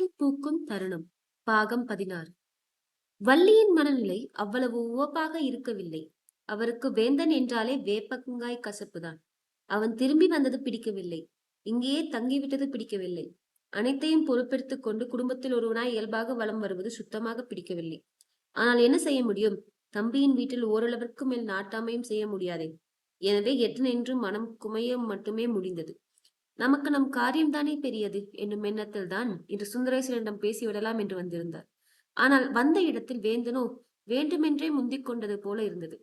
காதல் பூக்கும் தருணம். பாகம் பதினாறு. வள்ளியின் மனநிலை அவ்வளவு உவப்பாக இருக்கவில்லை. அவருக்கு வேந்தன் என்றாலே வேப்பங்காய் கசப்புதான். அவன் திரும்பி வந்தது பிடிக்கவில்லை. இங்கேயே தங்கிவிட்டது பிடிக்கவில்லை. அனைத்தையும் பொறுப்பெடுத்துக் கொண்டு குடும்பத்தில் ஒருவனாய் இயல்பாக வலம் வருவது சுத்தமாக பிடிக்கவில்லை. ஆனால் என்ன செய்ய முடியும்? தம்பியின் வீட்டில் ஓரளவிற்கு மேல் நாட்டாமையும் செய்ய முடியாதே. எனவே எட்டு நின்று மனம் குமைய மட்டுமே முடிந்தது. நமக்கு நம் காரியம்தானே பெரியது என்னும் எண்ணத்தில் தான் இன்று சுந்தரேசனிடம் பேசிவிடலாம் என்று வந்திருந்தார். ஆனால் வந்த இடத்தில் வேந்தனோ வேண்டுமென்றே முந்திக் கொண்டது போல இருந்தது.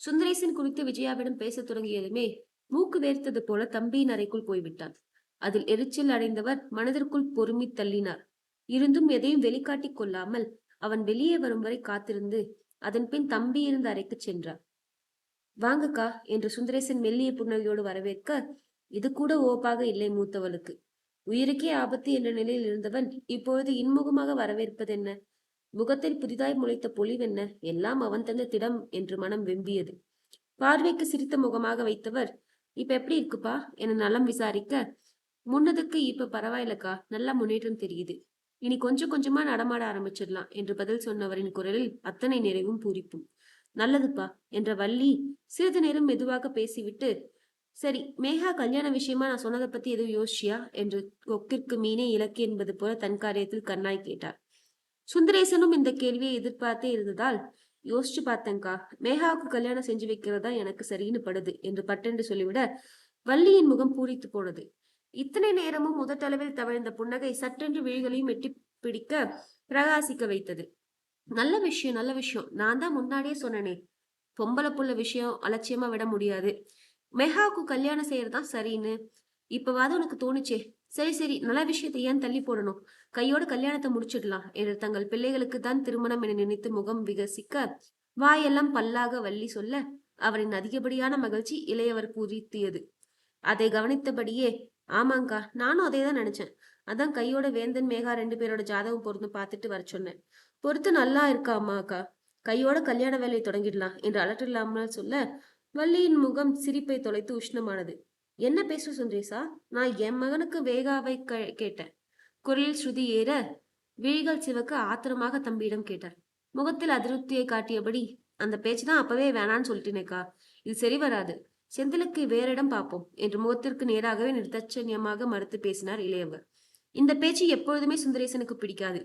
சுந்தரேசன் குறித்து விஜயாவிடம் பேசத் தொடங்கியதுமே மூக்கு வேர்த்தது போல தம்பியின் அறைக்குள் போய்விட்டான். அதில் எரிச்சல் அடைந்தவர் மனதிற்குள் பொறுமி தள்ளினார். இருந்தும் எதையும் வெளிக்காட்டிக் கொள்ளாமல் அவன் வெளியே வரும் வரை காத்திருந்து அதன் பின் தம்பி இருந்த அறைக்கு சென்றார் வாங்கக்கா என்று சுந்தரேசன் மெல்லிய புன்னகையோடு வரவேற்க இது கூட ஓப்பாக இல்லை மூத்தவளுக்கு. உயிருக்கே ஆபத்து என்ற நிலையில் இருந்தவன் இப்பொழுது இன்முகமாக வரவேற்பது என்ன? முகத்தில் புதிதாய் முளைத்த பொலிவென்ன எல்லாம் அவன் தந்த திடம் என்று மனம் வெம்பியது. பார்வைக்கு சிரித்த முகமாக வைத்தவர் இப்ப எப்படி இருக்குப்பா? என நலம் விசாரிக்க முன்னதுக்கு இப்ப பரவாயில்லக்கா? நல்ல முன்னேற்றம் தெரியுது. இனி கொஞ்சம் கொஞ்சமா நடமாட ஆரம்பிச்சிடலாம் என்று பதில் சொன்னவரின் குரலில் அத்தனை நிறைவும் பூரிப்பும். நல்லதுப்பா என்ற வள்ளி சிறிது நேரம் மெதுவாக பேசிவிட்டு சரி மேகா கல்யாண விஷயமா நான் சொன்னதை பத்தி எதுவும் யோசிச்சியா? என்று கொக்கிற்கு மீனே இலக்கு என்பது போல தன் காரியத்தில் கண்ணாய் கேட்டார். சுந்தரேசனும் இந்த கேள்வியை எதிர்பார்த்தே இருந்ததால் யோசிச்சு பார்த்தேன்க்கா மேகாவுக்கு கல்யாணம் செஞ்சு வைக்கிறதா எனக்கு சரின்னு படுது என்று பட்டென்று சொல்லிவிட வள்ளியின் முகம் பூரித்து போனது. இத்தனை நேரமும் முதட்டளவில் தவழ்ந்த புன்னகை சட்டென்று விழிகளையும் எட்டி பிடிக்க பிரகாசிக்க வைத்தது. நல்ல விஷயம் நல்ல விஷயம் நான் தான் முன்னாடியே சொன்னனே பொம்பளை புள்ள விஷயம் அலட்சியமா விட முடியாது. மெஹாவுக்கு கல்யாணம் செய்யறதுதான் சரின்னு. இப்பவாது உனக்கு தோணுச்சே. சரி சரி நல்ல விஷயத்தை ஏன் தள்ளி போடணும்? கையோட கல்யாணத்தை முடிச்சிடலாம். என்று தங்கள் பிள்ளைகளுக்கு தான் திருமணம் என நினைத்து முகம் விகசிக்க வாயெல்லாம் பல்லாக வள்ளி சொல்ல அவரின் அதிகப்படியான மகிழ்ச்சி இளையவர் பூரித்தியது. அதை கவனித்தபடியே ஆமாங்கா நானும் அதே தான் நினைச்சேன். அதான் கையோட வேந்தன் மேகா ரெண்டு பேரோட ஜாதகம் பொருந்து பார்த்துட்டு வர சொன்னேன். பொறுத்து நல்லா இருக்கா அம்மாக்கா? கையோட கல்யாண வேலையை தொடங்கிடலாம் என்று அலட்டில்லாமல் சொல்ல வள்ளியின் முகம் சிரிப்பை தொலைத்து உஷ்ணமானது. என்ன பேசு சுந்தரேசா? நான் என் மகனுக்கு வேகாவை கேட்டேன். குரலில் ஸ்ருதி ஏற விழிகள் சிவக்க ஆத்திரமாக தம்பியிடம் கேட்டார். முகத்தில் அதிருப்தியை காட்டியபடி அந்த பேச்சு தான் அப்பவே வேணான்னு சொல்லிட்டேனேக்கா. இது சரி வராது. செந்திலுக்கு வேற இடம் பார்ப்போம் என்று முகத்திற்கு நேராகவே நிர்தட்சணியமாக மறுத்து பேசினார் இளையவர். இந்த பேச்சு எப்பொழுதுமே சுந்தரேசனுக்கு பிடிக்காது.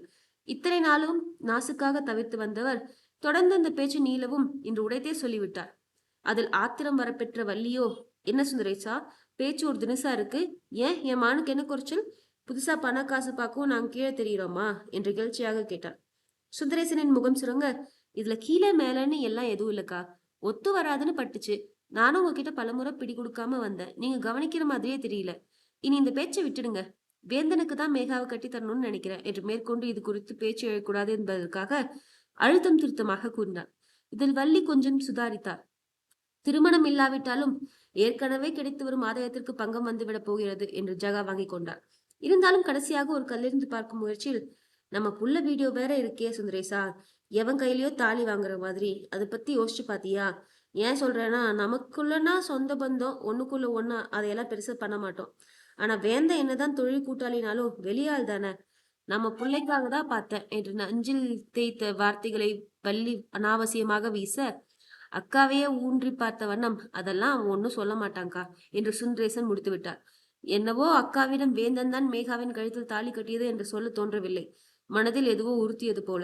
இத்தனை நாளும் நாசுக்காக தவிர்த்து வந்தவர் தொடர்ந்து அந்த பேச்சு நீளவும் இன்று உடைத்தே சொல்லிவிட்டார். அதில் ஆத்திரம் வரப்பெற்ற வள்ளியோ? என்ன சுந்தரேசா பேச்சு ஒரு தினசா இருக்கு. ஏன்? என் மானுக்கு என்ன குறைச்சல்? புதுசா பண காசு பார்க்கவும் நாங்க கீழே தெரியிறோமா? என்று கிழ்ச்சியாக கேட்டான் சுந்தரேசனின் முகம் சுரங்க இதுல கீழே மேலன்னு எல்லாம் எதுவும் இல்லக்கா. ஒத்து வராதுன்னு பட்டுச்சு. நானும் உங்ககிட்ட பலமுறை பிடி கொடுக்காம வந்தேன். நீங்க கவனிக்கிற மாதிரியே தெரியல. இனி இந்த பேச்சை விட்டுடுங்க. வேந்தனுக்கு தான் மேகாவை கட்டி தரணும்னு நினைக்கிறேன் என்று மேற்கொண்டு இது குறித்து பேச்சு எழக்கூடாது என்பதற்காக அழுத்தம் திருத்தமாக கூறினார் இதில் வள்ளி கொஞ்சம் சுதாரித்தார் திருமணம் இல்லாவிட்டாலும் ஏற்கனவே கிடைத்து வரும் ஆதாயத்திற்கு பங்கம் வந்துவிடப் போகிறது என்று ஜகா வாங்கி கொண்டார். இருந்தாலும் கடைசியாக ஒரு கல்லிருந்து பார்க்கும் முயற்சியில் நம்ம புள்ள வீடியோ வேற இருக்கே சுந்தரேசா எவன் கையிலயோ தாலி வாங்குற மாதிரி. அதை பத்தி யோசிச்சு பாத்தியா? ஏன் சொல்றேன்னா நமக்குள்ளனா சொந்த பந்தம் ஒண்ணுக்குள்ள ஒண்ணா அதையெல்லாம் பெருசா பண்ண மாட்டோம். ஆனா வேந்த என்னதான் தொழில் கூட்டாளினாலும் வெளியாள் தானே. நம்ம பிள்ளைக்காக தான் பார்த்தேன். என்று நஞ்சில் தேய்த்த வார்த்தைகளை பள்ளி அனாவசியமாக வீச அக்காவையே ஊன்றி பார்த்த வண்ணம் அதெல்லாம் அவன் ஒன்றும் சொல்ல மாட்டாங்கா என்று சுந்தரேசன் முடித்து விட்டார் என்னவோ அக்காவிடம் வேந்தன் தான் மேகாவின் கழுத்தில் தாலி கட்டியது என்று சொல்ல தோன்றவில்லை. மனதில் எதுவோ உறுத்தியது போல.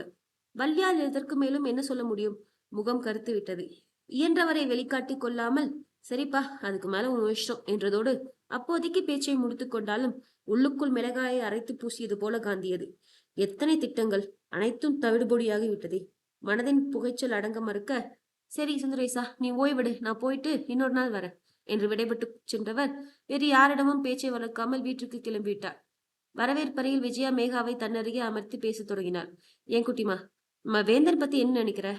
வள்ளியால் எதற்கு மேலும் என்ன சொல்ல முடியும்? முகம் கருத்து விட்டது. இயன்றவரை வெளிக்காட்டி கொள்ளாமல் சரிப்பா அதுக்கு மேல உன் இஷ்டம் என்றதோடு அப்போதைக்கு பேச்சை முடித்து கொண்டாலும் உள்ளுக்குள் மிளகாயை அரைத்து பூசியது போல காந்தியது. எத்தனை திட்டங்கள் அனைத்தும் தவிடுபொடியாகி விட்டதே மனதின் புகைச்சல் அடங்க மறுக்க சரி சுந்தரேசா நீ ஓய்விடு. நான் போயிட்டு இன்னொரு நாள் வரேன் என்று விடைபெற்று சென்றவர் வேறு யாரிடமும் பேச்சை வளர்க்காமல் வீட்டுக்கு கிளம்பிவிட்டார். வரவேற்பறையில் விஜயா மேகாவை தன்னருகே அமர்த்தி பேசத் தொடங்கினார் ஏன் குட்டிமா நம்ம வேந்தர் பத்தி என்ன நினைக்கிற?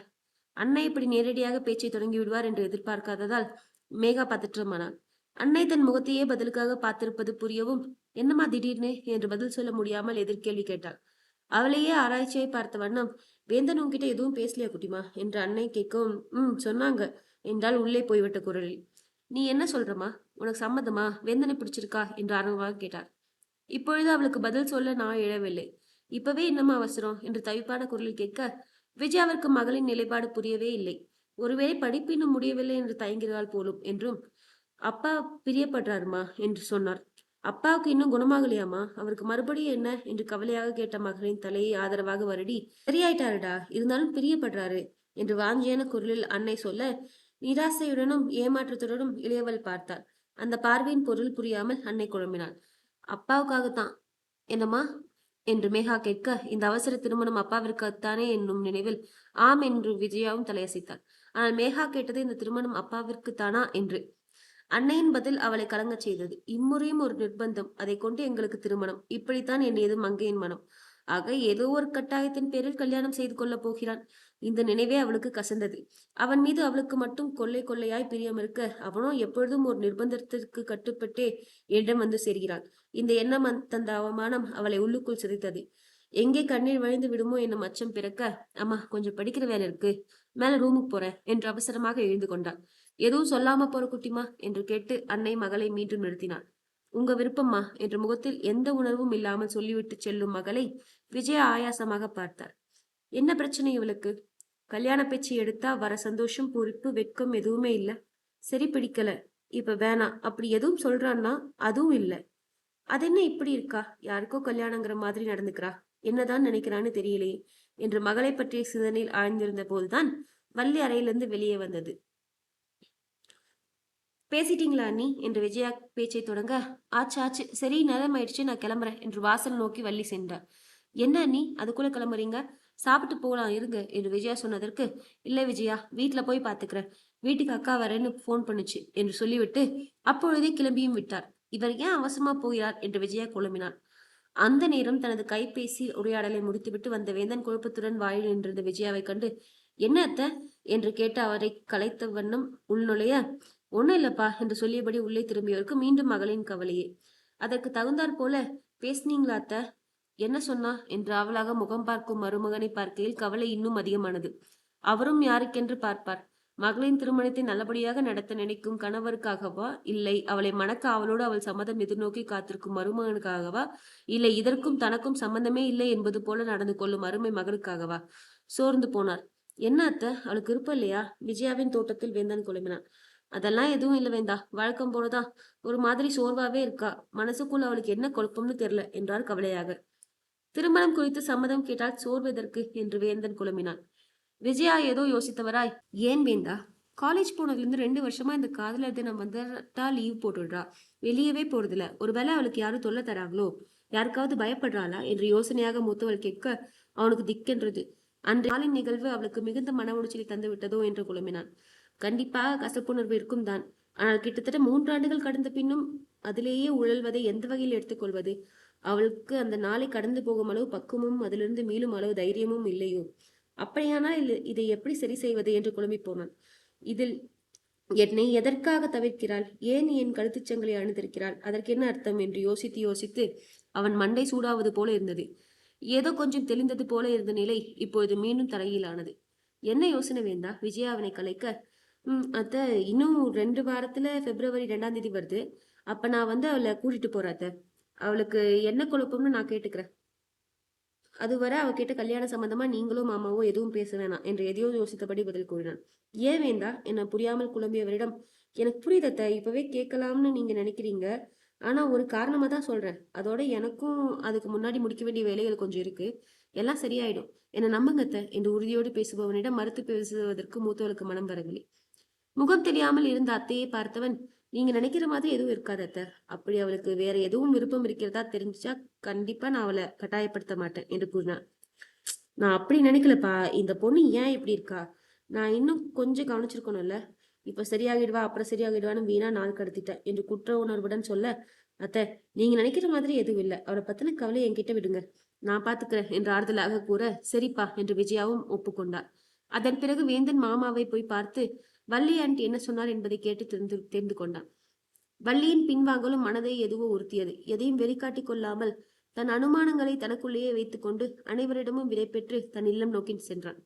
அன்னை இப்படி நேரடியாக பேச்சை தொடங்கி விடுவார் என்று எதிர்பார்க்காததால் மேகா பதற்றமானாள். அன்னை தன் முகத்தையே பதிலுக்காக பார்த்திருப்பது புரியவும் என்னம்மா திடீர்னு? என்று பதில் சொல்ல முடியாமல் எதிர்கேள்வி கேட்டாள். அவளையே ஆராய்ச்சியை பார்த்த வண்ணம் வேந்தன் உன்கிட்ட எதுவும் பேசலையா குட்டிமா? என்று அன்னை கேட்கவும் ம் சொன்னாங்க. என்றால் உள்ளே போய்விட்ட குரலில். நீ என்ன சொல்றமா உனக்கு சம்மதமா? வேந்தனை பிடிச்சிருக்கா? என்று ஆர்வமாக கேட்டார். இப்பொழுது அவளுக்கு பதில் சொல்ல நான் எழவில்லை. இப்பவே என்னம்மா அவசரம்? என்று தவிப்பான குரலில் கேட்க விஜயாவிற்கு மகளின் நிலைப்பாடு புரியவே இல்லை. ஒருவேளை படிப்பு இன்னும் முடியவில்லை என்று தயங்கிறாள் போலும் என்றும் அப்பா பிரியப்படுறாருமா? என்று சொன்னார். அப்பாவுக்கு இன்னும் குணமாகலையாமா அவருக்கு மறுபடியும் என்ன? என்று கவலையாக கேட்ட மகளின் தலையை ஆதரவாக வருடி. சரியாயிட்டாருடா. இருந்தாலும் பிரியப்படுறாரு என்று வாஞ்சியான குரலில் அன்னை சொல்ல நிராசையுடனும் ஏமாற்றத்துடனும் இளையவள் பார்த்தாள். அந்த பார்வையின் பொருள் புரியாமல் அன்னை குழம்பினாள். அப்பாவுக்காகத்தான். என்னம்மா? என்று மேகா கேட்க இந்த அவசர திருமணம் அப்பாவிற்குத்தானே என்னும் நினைவில் ஆம் என்று விஜயாவும் தலையசைத்தாள். ஆனால் மேகா கேட்டது இந்த திருமணம் அப்பாவிற்கு தானா என்று. அன்னையின் பதில் அவளை கலங்கச் செய்தது. இம்முறையும் ஒரு நிர்பந்தம் அதை கொண்டு எங்களுக்கு திருமணம். இப்படித்தான் எண்ணியது மங்கையின் மனம். ஆக ஏதோ ஒரு கட்டாயத்தின் பேரில் கல்யாணம் செய்து கொள்ளப் போகிறான். இந்த நினைவே அவளுக்கு கசந்தது. அவன் மீது அவளுக்கு மட்டும் கொள்ளை கொள்ளையாய் பிரியம் இருக்க அவனோ எப்பொழுதும் ஒரு நிர்பந்தத்திற்கு கட்டுப்பட்டே என்னிடம் வந்து சேர்கிறான். இந்த எண்ணம் தந்த அவமானம் அவளை உள்ளுக்குள் சிதைத்தது. எங்கே கண்ணீர் வழிந்து விடுமோ என்னும் அச்சம் பிறக்க அம்மா கொஞ்சம் படிக்கிற வேலை இருக்கு. மேல ரூமுக்கு போறேன் என்று அவசரமாக எழுந்து கொண்டாள் எதுவும் சொல்லாம போற குட்டிமா என்று கேட்டு அன்னை மகளை மீண்டும் நிறுத்தினாள். உங்க விருப்பம்மா என்ற முகத்தில் எந்த உணர்வும் இல்லாமல் சொல்லிவிட்டு செல்லும் மகளை விஜயா ஆயாசமாக பார்த்தார் என்ன பிரச்சனை இவளுக்கு? கல்யாண பேச்சு எடுத்தா வர சந்தோஷம் பூரிப்பு வெட்கம் எதுவுமே இல்ல. சரி பிடிக்கல. இப்ப வேணாம் அப்படி எதுவும் சொல்றான்னா அதுவும் இல்ல. அது என்ன இப்படி இருக்கா? யாருக்கோ கல்யாணங்கிற மாதிரி நடந்துக்கிறா? என்னதான் நினைக்கிறான்னு தெரியலையே. என்று மகளை பற்றிய சிந்தனையில் ஆழ்ந்திருந்த போதுதான் வள்ளி அறையிலிருந்து வெளியே வந்தது. பேசிட்டீங்களா அண்ணி? என்று விஜயா பேச்சை தொடங்க ஆச்சு ஆச்சு சரி நேரம் ஆயிடுச்சு நான் கிளம்புறேன் என்று வாசல் நோக்கி வள்ளி சென்றார் என்ன அண்ணி அதுக்குள்ள கிளம்புறீங்க? சாப்பிட்டு போகலாம் இருங்க என்று விஜயா சொன்னதற்கு இல்லை விஜயா வீட்டில் போய் பார்த்துக்கிறேன் வீட்டுக்கு அக்கா வரேன்னு ஃபோன் பண்ணுச்சு என்று சொல்லிவிட்டு அப்பொழுதே கிளம்பியும் விட்டார். இவர் ஏன் அவசரமா போகிறார்? என்று விஜயா குழம்பினார் அந்த நேரம் தனது கைபேசி உரையாடலை முடித்துவிட்டு வந்த வேந்தன் குழப்பத்துடன் வாயில் நின்றிருந்த விஜயாவை கண்டு என்ன அத்த? என்று கேட்டு அவரை கலைத்த வண்ணம் உள்நுழைய ஒன்னும் இல்லப்பா என்று சொல்லியபடி உள்ளே திரும்பியவருக்கு மீண்டும் மகளின் கவலையே. அதற்கு தகுந்தாற் போல பேசுனீங்களா அத்த? என்ன சொன்னா? என்று அவளாக முகம் பார்க்கும் மருமகனை பார்க்கையில் கவலை இன்னும் அதிகமானது. அவரும் யாருக்கென்று பார்ப்பார்? மகளின் திருமணத்தை நல்லபடியாக நடத்த நினைக்கும் கணவருக்காகவா? இல்லை அவளை மணக்க அவளோடு அவள் சம்மதம் எதிர்நோக்கி காத்திருக்கும் மருமகனுக்காகவா? இல்லை இதற்கும் தனக்கும் சம்பந்தமே இல்லை என்பது போல நடந்து கொள்ளும் அருமை மகனுக்காகவா சோர்ந்து போனார். என்ன அத்த? அவளுக்கு இருப்ப இல்லையா? விஜயாவின் தோட்டத்தில் வேந்தன் குழம்பினான். அதெல்லாம் எதுவும் இல்லை வேண்டா வழக்கம் போலதான் ஒரு மாதிரி சோர்வாவே இருக்கா? மனசுக்குள்ள அவளுக்கு என்ன குழப்பம்னு தெரியல என்றார் கவலையாக. திருமணம் குறித்து சம்மதம் கேட்டால் சோர்வதற்கு என்று வேந்தன் குழம்பினான். விஜயா ஏதோ யோசித்தவராய் ஏன் வேந்தா? காலேஜ் போனதுலேருந்து ரெண்டு வருஷமா இந்த காதலர் தினம் வந்துட்டா லீவ் போட்டுடுறா. வெளியவே போறதில்ல. ஒருவேளை அவளுக்கு யாரும் தொல்லை தராங்களோ? யாருக்காவது பயப்படுறாளா? என்று யோசனையாக மூத்தவள் கேட்க அவனுக்கு திக்கென்றது. அன்று நாளின் நிகழ்வு அவளுக்கு மிகுந்த மன உளைச்சலை தந்து விட்டதோ என்று குழம்பினான். கண்டிப்பாக கசப்புணர்வு இருக்கும் தான். ஆனால் கிட்டத்தட்ட மூன்றாண்டுகள் கடந்த பின்னும் அதிலேயே உழல்வதை எந்த வகையில் எடுத்துக்கொள்வது? அவளுக்கு அந்த நாளை கடந்து போகும் அளவு பக்குவமும் அதிலிருந்து மீளும் அளவு தைரியமும் இல்லையோ? அப்படியானால் இதை எப்படி சரி செய்வது என்று குழம்பி போனான் இதில் என்னை எதற்காக தவிர்க்கிறாள்? ஏன் என் கழுத்துச்சங்களை அணிந்திருக்கிறாள்? அதற்கு என்ன அர்த்தம்? என்று யோசித்து யோசித்து அவன் மண்டை சூடாவது போல இருந்தது. ஏதோ கொஞ்சம் தெளிந்தது போல இருந்த நிலை இப்பொழுது மீண்டும் தரையிலானது என்ன யோசனை வேண்டா விஜயாவினை கலைக்க ம் அத்த. இன்னும் ரெண்டு வாரத்துல பிப்ரவரி ரெண்டாம் தேதி வருது. அப்ப நான் வந்து அவளை கூட்டிட்டு போறேன் அத்த. அவளுக்கு என்ன குழப்பம்னு நான் கேட்டுக்கிறேன். அதுவரை அவகிட்ட கல்யாண சம்பந்தமா நீங்களும் மாமாவோ எதுவும் பேச வேணாம் என்று எதையோ யோசித்தபடி பதில் கூறினான். ஏன் வேண்டா? என்ன புரியாமல் குழம்பியவரிடம் எனக்கு புரியுதத்த இப்பவே கேட்கலாம்னு நீங்க நினைக்கிறீங்க. ஆனா ஒரு காரணமா தான் சொல்றேன். அதோட எனக்கும் அதுக்கு முன்னாடி முடிக்க வேண்டிய வேலைகள் கொஞ்சம் இருக்கு. எல்லாம் சரியாயிடும். என்ன நம்புங்கத்த என்று உறுதியோடு பேசுபவனிடம் மறுத்து பேசுவதற்கு மூத்தவளுக்கு மனம் வரவில்லை. முகம் தெரியாமல் இருந்த அத்தையை பார்த்தவன் நீங்க நினைக்கிற மாதிரி எதுவும் இருக்காது அத்தை. அப்படி அவளுக்கு வேற எதுவும் விருப்பம் இருக்கிறதா தெரிஞ்சுச்சா கண்டிப்பா நான் அவளை கட்டாயப்படுத்த மாட்டேன் என்று கூறினான். நான் அப்படி நினைக்கலப்பா. இந்த பொண்ணு ஏன் இப்படி இருக்கா? நான் இன்னும் கொஞ்சம் கவனிச்சிருக்கணும்ல. இப்ப சரியாகிடுவா அப்புறம் சரியாகிடுவான்னு வீணா நாள் கடத்திட்டேன் என்று குற்ற உணர்வுடன் சொல்ல அத்தை நீங்க நினைக்கிற மாதிரி எதுவும் இல்லை. அவளை பத்தின கவலை என்கிட்ட விடுங்க. நான் பாத்துக்கிறேன் என்று ஆறுதலாக கூற சரிப்பா என்று விஜயாவும் ஒப்புக்கொண்டார் அதன் பிறகு வேந்தன் மாமாவை போய் பார்த்து வள்ளி ஆண்டி என்ன சொன்னார் என்பதை கேட்டு தெரிந்து தெரிந்து கொண்டான். வள்ளியின் பின்வாங்கலும் மனதை எதுவோ உறுத்தியது. எதையும் வெளிக்காட்டி கொள்ளாமல் தன் அனுமானங்களை தனக்குள்ளேயே வைத்துக்கொண்டு அனைவரிடமும் விடை பெற்று தன் இல்லம் நோக்கி சென்றான்.